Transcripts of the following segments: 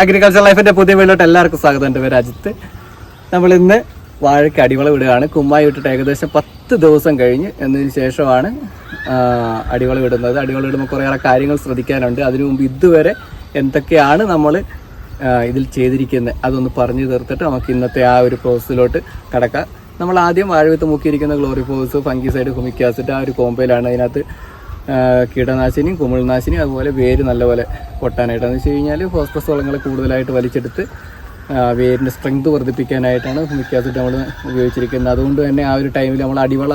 Agriculture ലൈഫിന്റെ പുതിയ വീട്ടിലോട്ട് എല്ലാവർക്കും സ്വാഗതം. എന്റെ പേര് നമ്മൾ ഇന്ന് വാഴയ്ക്ക് അടിവളം ഇടുകയാണ് കുമ്മായി ഇട്ടിട്ട് ഏകദേശം പത്ത് ദിവസം കഴിഞ്ഞ് എന്നതിന് ശേഷമാണ് അടിവള ഇടുന്നത് അടിവളം ഇടുമ്പോൾ കുറേയേറെ കാര്യങ്ങൾ ശ്രദ്ധിക്കാനുണ്ട്. അതിനു മുമ്പ് ഇതുവരെ എന്തൊക്കെയാണ് നമ്മൾ ഇതിൽ ചെയ്തിരിക്കുന്നത് അതൊന്ന് പറഞ്ഞു തീർത്തിട്ട് നമുക്ക് ഇന്നത്തെ ആ ഒരു പ്രോസസ്സിലോട്ട് കടക്കാം. നമ്മൾ ആദ്യം വാഴവിത്ത് മുക്കിയിരിക്കുന്ന ഗ്ലോറിഫോസ് ഫംഗിസൈഡ് ഹുമിക് ആസിഡ് ആ ഒരു കോമ്പയിലാണ് അതിനകത്ത് കീടനാശിനിയും കുമിൾനാശിനിയും അതുപോലെ വേര് നല്ലപോലെ കൊട്ടാനായിട്ട്. എന്ന് വെച്ച് കഴിഞ്ഞാൽ ഫോസ്ഫറസ് വളങ്ങൾ കൂടുതലായിട്ട് വലിച്ചെടുത്ത് വേരിന്റെ സ്ട്രെങ്ത് വർദ്ധിപ്പിക്കാനായിട്ടാണ് ആസിഡ് നമ്മൾ ഉപയോഗിച്ചിരിക്കുന്നത്. അതുകൊണ്ട് തന്നെ ആ ഒരു ടൈമിൽ നമ്മൾ അടിവള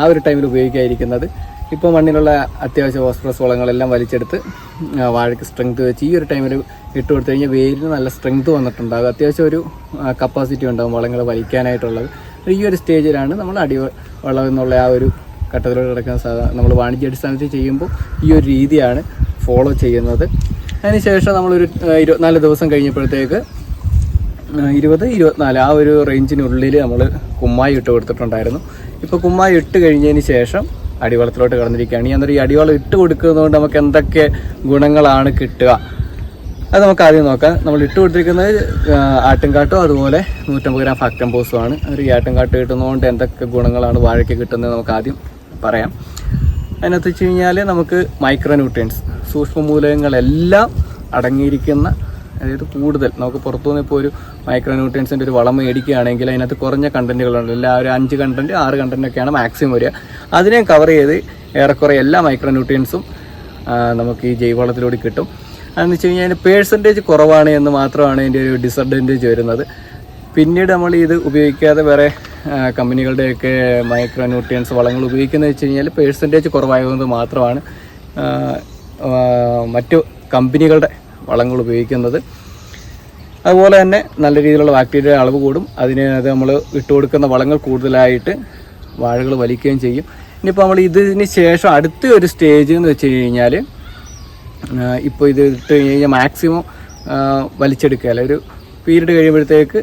ആ ഒരു ടൈമിൽ ഉപയോഗിക്കാതിരിക്കുന്നത്. ഇപ്പോൾ മണ്ണിലുള്ള അത്യാവശ്യ ഫോസ്ഫറസ് വളങ്ങളെല്ലാം വലിച്ചെടുത്ത് വാഴയ്ക്ക് സ്ട്രെങ്ത് വെച്ച് ഈ ഒരു ടൈമിൽ ഇട്ട് കൊടുത്തു കഴിഞ്ഞാൽ വേരിന് നല്ല സ്ട്രെങ്ത് വന്നിട്ടുണ്ടാകും അത്യാവശ്യം ഒരു കപ്പാസിറ്റി ഉണ്ടാകും വളങ്ങൾ വലിക്കാനായിട്ടുള്ളത്. ഈ ഒരു സ്റ്റേജിലാണ് നമ്മൾ അടി വളം എന്നുള്ള ആ ഒരു ഘട്ടത്തിലോട്ട് കിടക്കുന്ന സാധാ നമ്മൾ വാണിജ്യാടിസ്ഥാനത്തിൽ ചെയ്യുമ്പോൾ ഈ ഒരു രീതിയാണ് ഫോളോ ചെയ്യുന്നത്. അതിനുശേഷം നമ്മളൊരു ഇരുപത്തിനാല് ദിവസം കഴിഞ്ഞപ്പോഴത്തേക്ക് ഇരുപത് ഇരുപത്തിനാല് ആ ഒരു റേഞ്ചിനുള്ളിൽ നമ്മൾ കുമ്മായി ഇട്ട് കൊടുത്തിട്ടുണ്ടായിരുന്നു. ഇപ്പോൾ കുമ്മായി ഇട്ട് കഴിഞ്ഞതിന് ശേഷം അടിവളത്തിലോട്ട് കടന്നിരിക്കുകയാണ്. ഈ അന്നേരം ഈ അടിവളം ഇട്ട് കൊടുക്കുന്നതുകൊണ്ട് നമുക്ക് എന്തൊക്കെ ഗുണങ്ങളാണ് കിട്ടുക? അത് നമുക്ക് ആദ്യം നോക്കാം. നമ്മൾ ഇട്ട് കൊടുത്തിരിക്കുന്നത് ആട്ടുംകാട്ടും അതുപോലെ നൂറ്റമ്പത് ഗ്രാം ഒരു ഈ ആട്ടുംകാട്ട് കിട്ടുന്നതുകൊണ്ട് എന്തൊക്കെ ഗുണങ്ങളാണ് വാഴയ്ക്ക് കിട്ടുന്നത് നമുക്ക് ആദ്യം പറയാം. അതിനകത്ത് വെച്ച് കഴിഞ്ഞാൽ നമുക്ക് മൈക്രോ ന്യൂട്രിയൻസ് സൂക്ഷ്മമൂലകങ്ങളെല്ലാം അടങ്ങിയിരിക്കുന്ന അതായത് കൂടുതൽ നമുക്ക് പുറത്തുനിന്ന് ഇപ്പോൾ ഒരു മൈക്രോ ന്യൂട്രിയൻസിന്റെ ഒരു വളം മേടിക്കുകയാണെങ്കിൽ അതിനകത്ത് കുറഞ്ഞ കണ്ടന്റുകളുണ്ട് എല്ലാ ഒരു അഞ്ച് കണ്ടന്റ് ആറ് കണ്ടന്റൊക്കെയാണ് മാക്സിമം വരിക. അതിനെ കവർ ചെയ്ത് ഏറെക്കുറെ എല്ലാ മൈക്രോ ന്യൂട്രിയൻസും നമുക്ക് ഈ ജൈവവളത്തിലൂടെ കിട്ടും. അതെന്ന് വെച്ച് കഴിഞ്ഞാൽ അതിന്റെ പേഴ്സന്റേജ് കുറവാണ് എന്ന് മാത്രമാണ് അതിന്റെ ഒരു ഡിസഡ്വാന്റേജ് വരുന്നത്. പിന്നീട് നമ്മൾ ഇത് ഉപയോഗിക്കാതെ വേറെ കമ്പനികളുടെയൊക്കെ മൈക്രോ ന്യൂട്രിയൻസ് വളങ്ങൾ ഉപയോഗിക്കുന്നത് വെച്ച് കഴിഞ്ഞാൽ പേഴ്സന്റേജ് കുറവായതുകൊണ്ട് മാത്രമാണ് മറ്റു കമ്പനികളുടെ വളങ്ങൾ ഉപയോഗിക്കുന്നത്. അതുപോലെ തന്നെ നല്ല രീതിയിലുള്ള ബാക്ടീരിയ അളവ് കൂടും. അതിന് അത് നമ്മൾ ഇട്ട് കൊടുക്കുന്ന വളങ്ങൾ കൂടുതലായിട്ട് വാഴകൾ വലിക്കുകയും ചെയ്യും. ഇനിയിപ്പോൾ നമ്മൾ ഇതിന് ശേഷം അടുത്ത ഒരു സ്റ്റേജ് എന്ന് വെച്ച് കഴിഞ്ഞാൽ ഇപ്പോൾ ഇത് ഇട്ട് കഴിഞ്ഞാൽ മാക്സിമം വലിച്ചെടുക്കുക. അല്ലെ ഒരു പീരീഡ് കഴിയുമ്പോഴത്തേക്ക്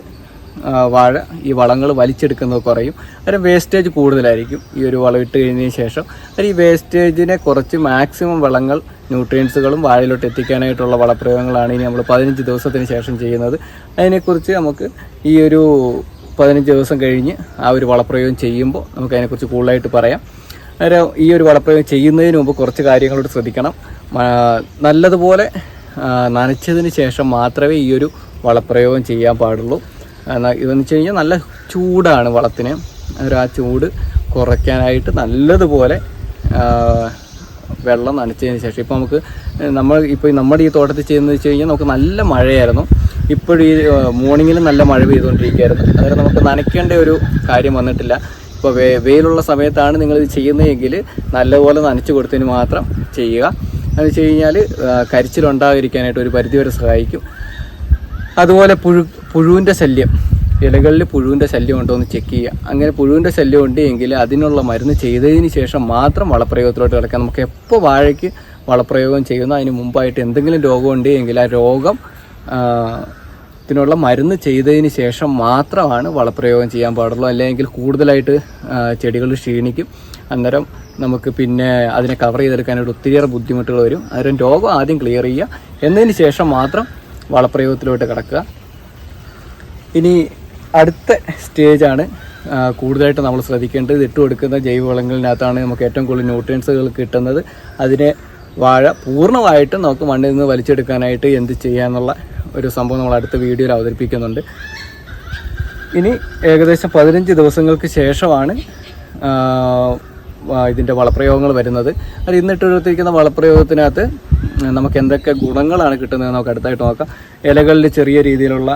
വാഴ ഈ വളങ്ങൾ വലിച്ചെടുക്കുന്നത് കുറയും. അതിന് വേസ്റ്റേജ് കൂടുതലായിരിക്കും. ഈ ഒരു വളം ഇട്ട് കഴിഞ്ഞതിന് ശേഷം. അതിന് ഈ വേസ്റ്റേജിനെ കുറച്ച് മാക്സിമം വളങ്ങൾ ന്യൂട്രിയൻസുകളും വാഴയിലോട്ട് എത്തിക്കാനായിട്ടുള്ള വളപ്രയോഗങ്ങളാണ് ഇനി നമ്മൾ പതിനഞ്ച് ദിവസത്തിന് ശേഷം ചെയ്യുന്നത്. അതിനെക്കുറിച്ച് നമുക്ക് ഈ ഒരു പതിനഞ്ച് ദിവസം കഴിഞ്ഞ് ആ ഒരു വളപ്രയോഗം ചെയ്യുമ്പോൾ നമുക്ക് അതിനെക്കുറിച്ച് കൂടുതലായിട്ട് പറയാം. അന്നേരം ഈ ഒരു വളപ്രയോഗം ചെയ്യുന്നതിന് മുമ്പ് കുറച്ച് കാര്യങ്ങളോട് ശ്രദ്ധിക്കണം. നല്ലതുപോലെ നനച്ചതിന് ശേഷം മാത്രമേ ഈ ഒരു വളപ്രയോഗം ചെയ്യാൻ പാടുള്ളൂ. ഇതെന്ന് വെച്ച് കഴിഞ്ഞാൽ നല്ല ചൂടാണ് വളത്തിന്. ഒരു ആ ചൂട് കുറയ്ക്കാനായിട്ട് നല്ലതുപോലെ വെള്ളം നനച്ചതിന് ശേഷം. ഇപ്പോൾ നമുക്ക് നമ്മൾ ഇപ്പോൾ നമ്മുടെ ഈ തോട്ടത്തിൽ ചെയ്യുന്നത് വെച്ച് കഴിഞ്ഞാൽ നമുക്ക് നല്ല മഴയായിരുന്നു. ഇപ്പോഴും ഈ നല്ല മഴ പെയ്തുകൊണ്ടിരിക്കുകയായിരുന്നു. അതായത് നമുക്ക് നനയ്ക്കേണ്ട ഒരു കാര്യം വന്നിട്ടില്ല. ഇപ്പോൾ വേ വെയിലുള്ള സമയത്താണ് നിങ്ങളിത് ചെയ്യുന്നതെങ്കിൽ നല്ലപോലെ നനച്ചു കൊടുത്തതിന് മാത്രം ചെയ്യുക. എന്ന് വെച്ച് കഴിഞ്ഞാൽ കരിച്ചിലുണ്ടാകാതിരിക്കാനായിട്ട് ഒരു പരിധിവരെ സഹായിക്കും. അതുപോലെ പുഴു പുഴുവിന്റെ ശല്യം. ഇലകളിൽ പുഴുവിന്റെ ശല്യം ഉണ്ടോ എന്ന് ചെക്ക് ചെയ്യുക. അങ്ങനെ പുഴുവിന്റെ ശല്യം ഉണ്ട് എങ്കിൽ അതിനുള്ള മരുന്ന് ചെയ്തതിന് ശേഷം മാത്രം വളപ്രയോഗത്തിലോട്ട് കിടക്കാം നമുക്ക് എപ്പോൾ വാഴയ്ക്ക് വളപ്രയോഗം ചെയ്യുന്നു അതിന് മുമ്പായിട്ട് എന്തെങ്കിലും രോഗം ഉണ്ട് എങ്കിൽ ആ രോഗം ത്തിനുള്ള മരുന്ന് ചെയ്തതിന് ശേഷം മാത്രമാണ് വളപ്രയോഗം ചെയ്യാൻ പാടുള്ളൂ. അല്ലെങ്കിൽ കൂടുതലായിട്ട് ചെടികൾ ക്ഷീണിക്കും. അന്നേരം നമുക്ക് പിന്നെ അതിനെ കവർ ചെയ്തെടുക്കാനായിട്ട് ഒത്തിരിയേറെ ബുദ്ധിമുട്ടുകൾ വരും. അന്നേരം രോഗം ആദ്യം ക്ലിയർ ചെയ്യുക. എന്നതിന് ശേഷം മാത്രം വളപ്രയോഗത്തിലോട്ട് കിടക്കുക. ഇനി അടുത്ത സ്റ്റേജാണ് കൂടുതലായിട്ട് നമ്മൾ ശ്രദ്ധിക്കേണ്ടത്. ഇട്ട് കൊടുക്കുന്ന ജൈവവളങ്ങളിനകത്താണ് നമുക്ക് ഏറ്റവും കൂടുതൽ ന്യൂട്രിയൻസുകൾ കിട്ടുന്നത്. അതിനെ വാഴ പൂർണമായിട്ടും നമുക്ക് മണ്ണിൽ നിന്ന് വലിച്ചെടുക്കാനായിട്ട് എന്ത് ചെയ്യാന്നുള്ള ഒരു സംഭവം നമ്മൾ അടുത്ത വീഡിയോയിൽ അവതരിപ്പിക്കുന്നുണ്ട്. ഇനി ഏകദേശം പതിനഞ്ച് ദിവസങ്ങൾക്ക് ശേഷമാണ് ഇതിന്റെ വളപ്രയോഗങ്ങൾ വരുന്നത്. അത് ഇന്നിട്ട് എടുത്തിരിക്കുന്ന വളപ്രയോഗത്തിനകത്ത് നമുക്ക് എന്തൊക്കെ ഗുണങ്ങളാണ് കിട്ടുന്നത് നമുക്ക് അടുത്തായിട്ട് നോക്കാം. ഇലകളിൽ ചെറിയ രീതിയിലുള്ള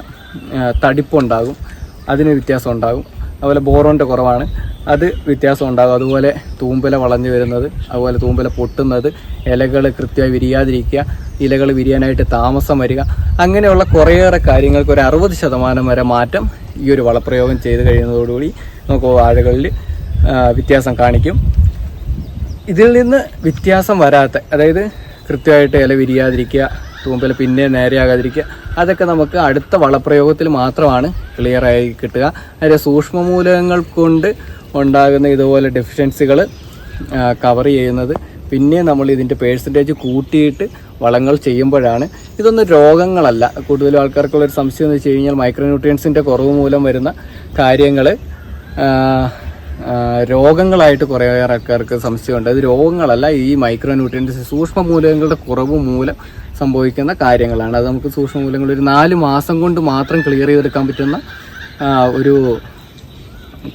തടിപ്പുണ്ടാകും അതിന് വ്യത്യാസം ഉണ്ടാകും അതുപോലെ ബോറോന്റെ കുറവാണ് അത് വ്യത്യാസം ഉണ്ടാകും അതുപോലെ തൂമ്പല വളഞ്ഞു വരുന്നത് അതുപോലെ തൂമ്പല പൊട്ടുന്നത് ഇലകൾ കൃത്യമായി വിരിയാതിരിക്കുക ഇലകൾ വിരിയാനായിട്ട് താമസം വരിക അങ്ങനെയുള്ള കുറേയേറെ കാര്യങ്ങൾക്ക് ഒരു അറുപത് ശതമാനം വരെ മാറ്റം ഈ ഒരു വളപ്രയോഗം ചെയ്ത് കഴിയുന്നതോടുകൂടി നമുക്ക് വാഴകളിൽ വ്യത്യാസം കാണിക്കും. ഇതിൽ നിന്ന് വ്യത്യാസം വരാത്ത അതായത് കൃത്യമായിട്ട് ഇല വിരിയാതിരിക്കുക തൂമ്പില പിന്നെ നേരെയാകാതിരിക്കുക അതൊക്കെ നമുക്ക് അടുത്ത വളപ്രയോഗത്തിൽ മാത്രമാണ് ക്ലിയർ ആയി കിട്ടുക. അതിന്റെ സൂക്ഷ്മമൂലകങ്ങൾ കൊണ്ട് ഉണ്ടാകുന്ന ഇതുപോലെ ഡെഫിഷ്യൻസികൾ കവർ ചെയ്യുന്നത്. പിന്നെ നമ്മൾ ഇതിന്റെ പേഴ്സന്റേജ് കൂട്ടിയിട്ട് വളങ്ങൾ ചെയ്യുമ്പോഴാണ്. ഇതൊന്നും രോഗങ്ങളല്ല. കൂടുതലും ആൾക്കാർക്കുള്ള ഒരു സംശയം എന്ന് വെച്ച് കഴിഞ്ഞാൽ മൈക്രോന്യൂട്രിയൻസിന്റെ കുറവ് മൂലം വരുന്ന കാര്യങ്ങൾ രോഗങ്ങളായിട്ട് കുറേ ആൾക്കാർക്ക് സംശയമുണ്ട്. അത് രോഗങ്ങളല്ല ഈ മൈക്രോ ന്യൂട്രിയൻസ് സൂക്ഷ്മ മൂലകങ്ങളുടെ കുറവ് മൂലം സംഭവിക്കുന്ന കാര്യങ്ങളാണ്. അത് നമുക്ക് സൂക്ഷ്മ മൂലങ്ങൾ ഒരു നാല് മാസം കൊണ്ട് മാത്രം ക്ലിയർ ചെയ്തെടുക്കാൻ പറ്റുന്ന ഒരു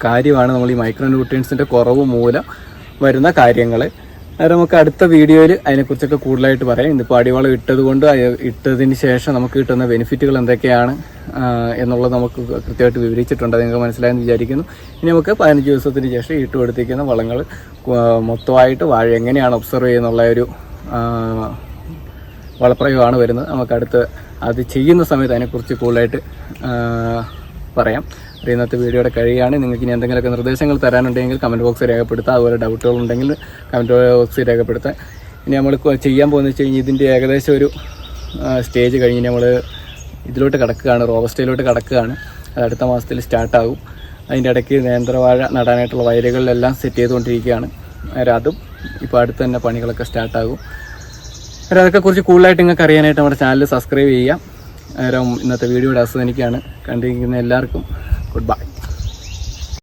കാര്യമാണ് നമ്മൾ ഈ മൈക്രോ ന്യൂട്രിയൻസിന്റെ കുറവ് മൂലം വരുന്ന കാര്യങ്ങൾ അന്നേരം നമുക്ക് അടുത്ത വീഡിയോയിൽ അതിനെക്കുറിച്ചൊക്കെ കൂടുതലായിട്ട് പറയാം. ഇന്നിപ്പോൾ അടിവളം ഇട്ടത് കൊണ്ട് ഇട്ടതിന് ശേഷം നമുക്ക് കിട്ടുന്ന ബെനിഫിറ്റുകൾ എന്തൊക്കെയാണ് എന്നുള്ളത് നമുക്ക് കൃത്യമായിട്ട് വിവരിച്ചിട്ടുണ്ട്. അത് നിങ്ങൾക്ക് മനസ്സിലായെന്ന് വിചാരിക്കുന്നു. ഇനി നമുക്ക് പതിനഞ്ച് ദിവസത്തിന് ശേഷം ഇട്ട് കൊടുത്തിരിക്കുന്ന വളങ്ങൾ മൊത്തമായിട്ട് വാഴ എങ്ങനെയാണ് ഒബ്സർവ് ചെയ്യുന്നുള്ള ഒരു വളപ്രയോഗമാണ് വരുന്നത്. നമുക്ക് അടുത്ത് അത് ചെയ്യുന്ന സമയത്ത് അതിനെക്കുറിച്ച് കൂടുതലായിട്ട് പറയാം. അപ്പോൾ ഇന്നത്തെ വീഡിയോയുടെ കഴിയാണ്. നിങ്ങൾക്ക് ഇനി എന്തെങ്കിലുമൊക്കെ നിർദ്ദേശങ്ങൾ തരാനുണ്ടെങ്കിൽ കമന്റ് ബോക്സിൽ രേഖപ്പെടുത്താം. അതുപോലെ ഡൗട്ടുകളുണ്ടെങ്കിൽ കമന്റ് ബോക്സിൽ രേഖപ്പെടുത്താം. ഇനി നമ്മൾ ചെയ്യാൻ പോകുന്നത് വെച്ച് ഇതിന്റെ ഏകദേശം ഒരു സ്റ്റേജ് കഴിഞ്ഞ് നമ്മൾ ഇതിലോട്ട് കിടക്കുകയാണ്. റോബസ്റ്റയിലോട്ട് കിടക്കുകയാണ്. അത് അടുത്ത മാസത്തിൽ സ്റ്റാർട്ടാകും അതിന്റെ ഇടയ്ക്ക് നേന്ത്രവാഴ നടാനായിട്ടുള്ള വയലുകളിലെല്ലാം സെറ്റ് ചെയ്തുകൊണ്ടിരിക്കുകയാണ്. അതും ഇപ്പോൾ അടുത്ത് തന്നെ പണികളൊക്കെ സ്റ്റാർട്ടാകും അന്നേരം അതൊക്കെ കുറിച്ച് കൂടുതലായിട്ട് നിങ്ങൾക്ക് അറിയാനായിട്ട് നമ്മുടെ ചാനൽ സബ്സ്ക്രൈബ് ചെയ്യാം അന്നേരം ഇന്നത്തെ വീഡിയോയുടെ അവസാനിക്കുകയാണ് കണ്ടിരിക്കുന്ന എല്ലാവർക്കും Goodbye.